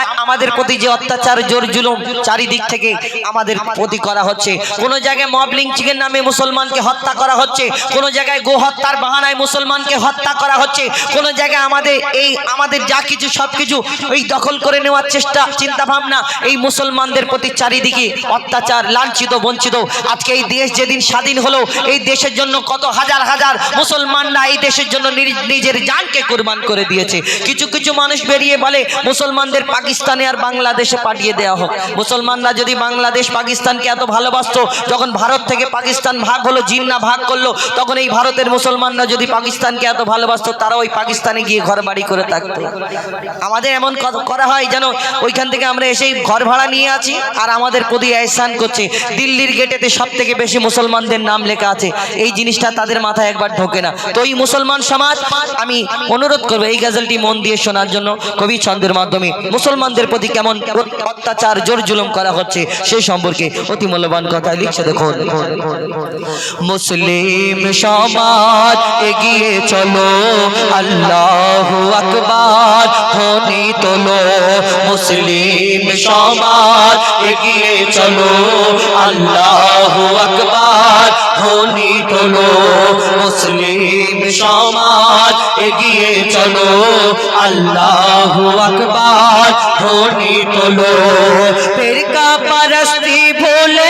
এই আমাদের প্রতি যে অত্যাচার, জোর জুলুম চারিদিক থেকে আমাদের প্রতি করা হচ্ছে। কোন জায়গায় মব লিঞ্চিংয়ের নামে মুসলমানকে হত্যা করা হচ্ছে। কোন জায়গায় গো হত্যার বাহানায় মুসলমানকে হত্যা করা হচ্ছে। কোন জায়গায় আমাদের এই, আমাদের যা কিছু, সব কিছু ওই দখল করে নেওয়ার চেষ্টা চিন্তা ভাবনা এই মুসলমানদের প্রতি চারিদিকে অত্যাচার, লাঞ্ছিত, বঞ্চিত। আজকে এই দেশ যেদিন স্বাধীন হলো, এই দেশের জন্য কত হাজার হাজার মুসলমানরা এই দেশের জন্য নিজের জানকে কোরবান করে দিয়েছে। কিছু কিছু মানুষ বেরিয়ে বলে, মুসলমানদের পাকিস্তানে আর বাংলাদেশে পাঠিয়ে দেওয়া হোক। মুসলমানরা যদি বাংলাদেশ পাকিস্তানকে এত ভালোবাসত, যখন ভারত থেকে পাকিস্তান ভাগ হলো জিন্না ভাগ করল, তখন এই ভারতের মুসলমানরা যদি পাকিস্তানকে এত ভালোবাসতো, তারা ওই পাকিস্তানে গিয়ে ঘর বাড়ি করে থাকতো। আমাদের এমন করা হয় যেন ওইখান থেকে আমরা এসেই ঘর ভাড়া নিয়ে আছি, আর আমাদের প্রতি এহসান করছে। দিল্লির গেটেতে সব থেকে বেশি মুসলমানদের নাম লেখা আছে। এই জিনিসটা তাদের মাথায় একবার ঢোকে না। তো এই মুসলমান সমাজ, আমি অনুরোধ করব এই গাজলটি মন দিয়ে শোনার জন্য কবি ছন্দের মাধ্যমে। মুসলমানদের প্রতি কেমন অত্যাচার, জোর জুলুম করা হচ্ছে, সে সম্পর্কে অতি মূল্যবান কথা লিখছে, দেখুন। মুসলিম সমাজ এগিয়ে চলো, আল্লাহ আকবার ধ্বনি তোলো। মুসলিম সমাজ এগিয়ে চলো, আল্লাহ আকবার ধ্বনি তোলো। মুসলিম সমাজ এগিয়ে চলো। আল্লাহ আকবার ধ্বনি তোলো। পারস্তি ভোলে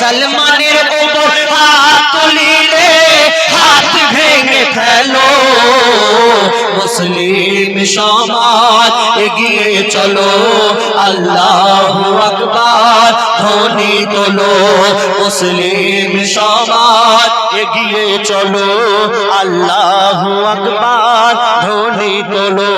মুসলমানের উপর হাত তুলিলে হাত ভেঙে ফেলো। মুসলিম সমাজ এগিয়ে চলো। আল্লাহ আকবার, ধ্বনি তোলো। মুসলিম সমাজ এগিয়ে চলো। আল্লাহ আকবার, ধ্বনি তোলো।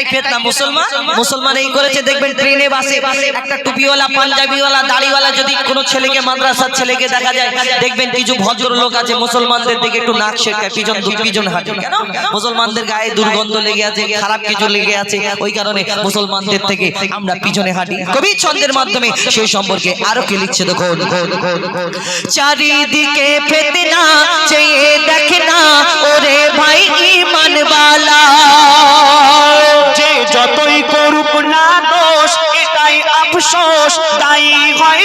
একটাই ফেতনা মুসলমান? মুসলমান? এই করেছে দেখবেন ট্রেনে বাসে একটা টুপিওয়ালা পাঞ্জাবিওয়ালা দাড়িওয়ালা যদি কোনো ছেলেকে মাদ্রাসার ছেলেকে দেখা যায় দেখবেন কিছু ভদ্রলোক আছে মুসলমানদের দিকে একটু নাক শেখায় পিছন দু- পিছন হাঁটে কেন? মুসলমানদের গায়ে দুর্গন্ধ লেগে আছে খারাপ কিছু লেগে আছে ওই কারণে মুসলমানদের থেকে আমরা পিছনে হাঁটি। কবি ছন্দের মাধ্যমে সেই সম্পর্কে আরও কি লিখছে দেখো চারিদিকে ফেতনা চেয়ে দেখে না ওরে ভাই ইমানওয়ালা। যে যতই করুক না দোষ এটাই আফসোস তাই হয়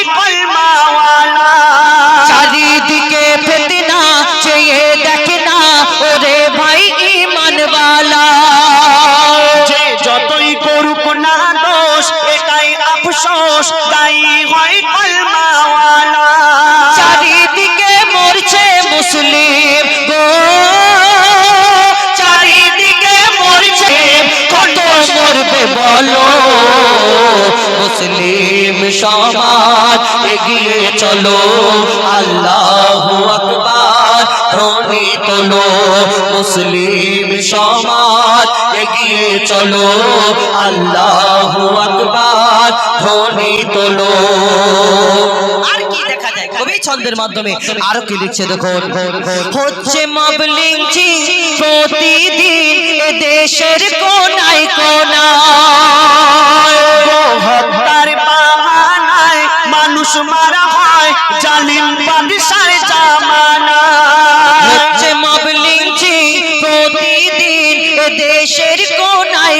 সমাজ এগিয়ে চলো। আল্লাহ আকবার ধ্বনি তোলো মুসলিম সমাজ এগিয়ে চলো। আল্লাহ আকবার ধ্বনি তোলো আর কি দেখা ছন্দের মাধ্যমে? আরও কি লিখছে দেখুন? হচ্ছে মাবলিং প্রতিদিন দেশের কোনায় কোনায়। মারা হয় জালিম বাদশার জামানা। দেশের কোনায়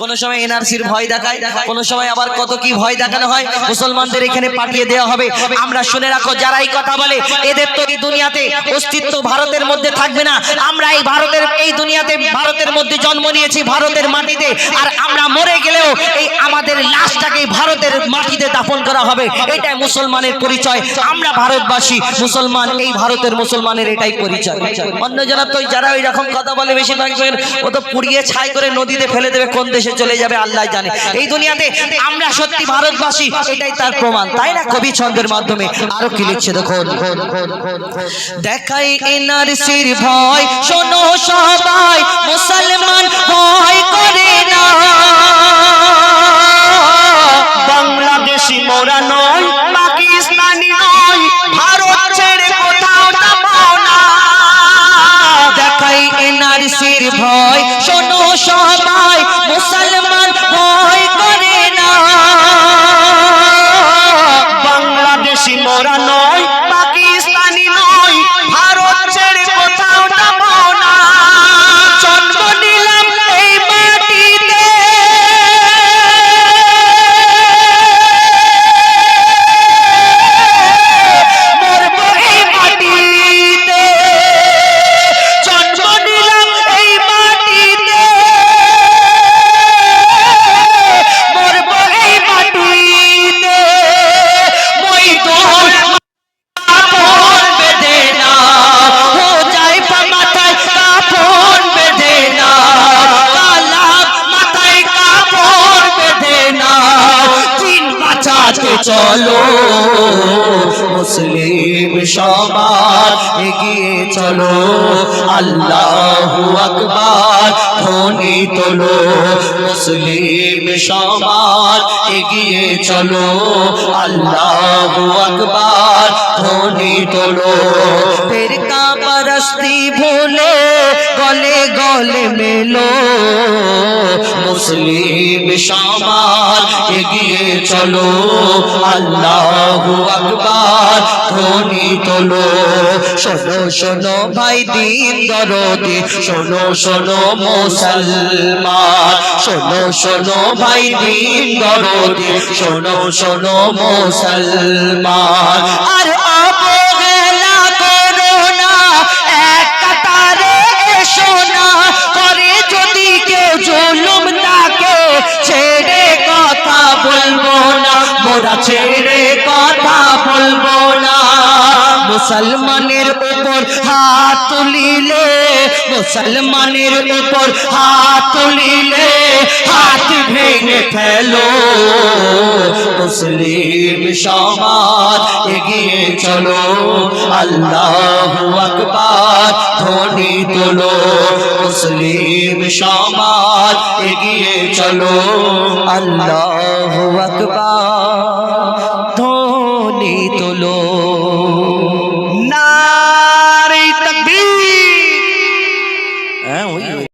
কোন সময় এনআরসির ভয় দেখায়, কোন সময় আবার কত কি ভয় দেখানো হয়, মুসলমানদের এখানে পাঠিয়ে দেওয়া হবে। আমরা শুনে রাখো, যারা এই কথা বলে, এদের তো এই দুনিয়াতে অস্তিত্ব ভারতের মধ্যে থাকবে না। আমরা এই ভারতের, এই দুনিয়াতে ভারতের মধ্যে জন্ম নিয়েছি, ভারতের মাটিতে। আর আমরা মরে গেলেও এই আমাদের লাশটাকে ভারতের মাটিতে দাফন করা হবে। এটাই মুসলমানের পরিচয়। আমরা ভারতবাসী, মুসলমান, এই ভারতের মুসলমানের এটাই পরিচয়। অন্য জনা তো যারা ওই রকম কথা বলে বেশিরভাগ ও তো পুড়িয়ে ছাই করে নদীতে ফেলে দেবে, কোন দেশে চলে যাবে, আল্লাহ জানে। এই দুনিয়াতে আমরা সত্যি ভারতবাসী, এটাই তার প্রমাণ। তাই না, কবি ছন্দের মাধ্যমে? আরও কি লিখছে, দেখুন। দেখাই এনআরসির ভয়, শোনো সবাই, মুসলমান ভয় করে না। বাংলাদেশি মোরা নয় পাকিস্তানি নয় ভারত ছেড়ে কোথাও যাব না। দেখাই এনআরসির ভয়, শোনো সবাই চলো, মুসলিম সমাজ এগিয়ে চলো। আল্লাহ আকবার, ধ্বনি তোলো। মুসলিম সমাজ এগিয়ে চলো। আল্লাহ আকবার, ধ্বনি তোলো। ফেরকা পরস্তি ভুলে গলে গলে মেলো। মুসলিম সমাজ এগিয়ে চলো। আল্লাহ আকবার, ধ্বনি তোলো। শোনো শোনো ভাই দিন দরদি, শোনো শোনো মুসলমান। শোনো শোনো ভাই দিন দরদি, শোনো শোনো মুসলমান। আর মুসলমানের উপর হাত তুলিলে, মুসলমানের উপর হাত তুলিলে, হাত ভেঙে ফেলো। মুসলিম সমাজ এগিয়ে চলো। আল্লাহ আকবার, ধ্বনি তোলো। মুসলিম সমাজ এগিয়ে চলো। আল্লাহু আকবার।